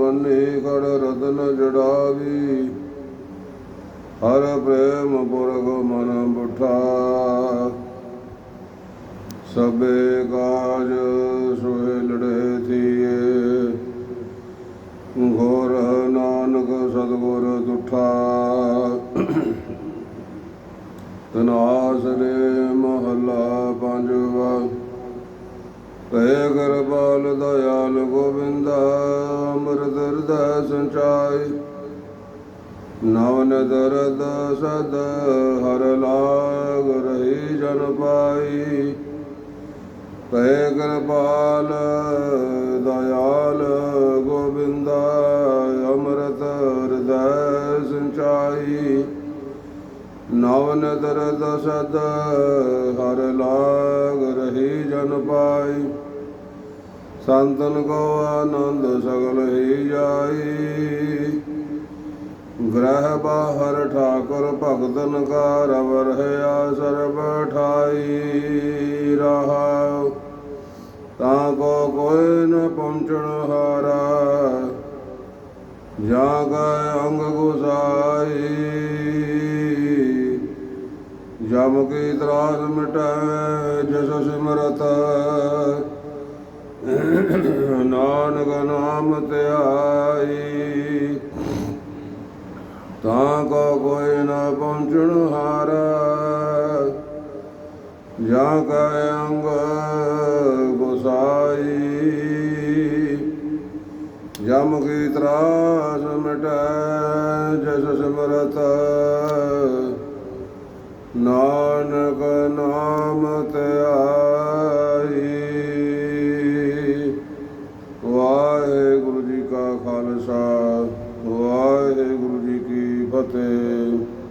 ਵੰਨੇ ਕੜ ਰਤਨ ਜੜਾਵੀ। ਹਰ ਪ੍ਰੇਮ ਪੁਰਖ ਮਨ ਬੁਠਾ ਸਭੇ ਕਾਜ ਸੋਹਿ ਲੜੇ ਥੀਏ। ਘੋਰ ਨਾਨਕ ਸਤਗੁਰ ਤੁਠਾ। ਤਨਾਸਰੇ ਮਹੱਲਾ ਕਹਿ ਕਿਰਪਾਲ ਦਇਆਲ ਗੋਬਿੰਦਾ, ਅੰਮ੍ਰਿਤ ਹਿਰਦੈ ਸੰਚਾਈ। ਨਵਨ ਦਰਦ ਸਦ ਹਰ ਲਾਗ ਰਹੀ ਜਨ ਪਾਈ। ਕਹਿ ਕਿਰਪਾਲ ਦਇਆਲ ਗੋਬਿੰਦਾ, ਅੰਮ੍ਰਿਤ ਹਿਰਦੈ ਸੰਚਾਈ। ਨਵਨ ਦਰਦ ਸਦ ਹਰ ਲਾਗ ਰਹੀ ਜਨ ਪਾਈ। ਸੰਤਨ ਕੋ ਆਨੰਦ ਸਗਲ ਹੀ ਜਾਈ। ਗ੍ਰਹਿ ਬਾਹਰ ਠਾਕੁਰ ਭਗਤਨ ਕਾ ਰਵ ਰਹਿਆ ਸਰਬ ਠਾਈ। ਰਹਾ, ਤਾਂ ਕੋ ਕੋਈ ਨ ਪਹੁੰਚਣ ਹਾਰਾ, ਜਾ ਗਏ ਅੰਗ ਗੁਸਾਈ। ਜਮ ਕੀ ਤਰਾਸ ਮਿਟੈ, ਜਸ ਸਿਮਰਤ ਧਿਆਈ ਤਾਂ ਕੋ ਕੋਈ ਨਾ ਪਹੁੰਚਣ ਹਾਰਾ, ਜਾਂ ਕੈ ਅੰਗ ਗੁਸਾਈ। ਜਮ ਕੀ ਤਰਾਸ ਮਿਟੈ, ਜਸ ਸਿਮਰਤ ਨਾਨਕ ਨਾਮ ਧਿਆਈ ਵਾਹਿਗੁਰੂ ਵਾਹਿਗੁਰੂ ਜੀ ਕੀ ਫਤਿਹ।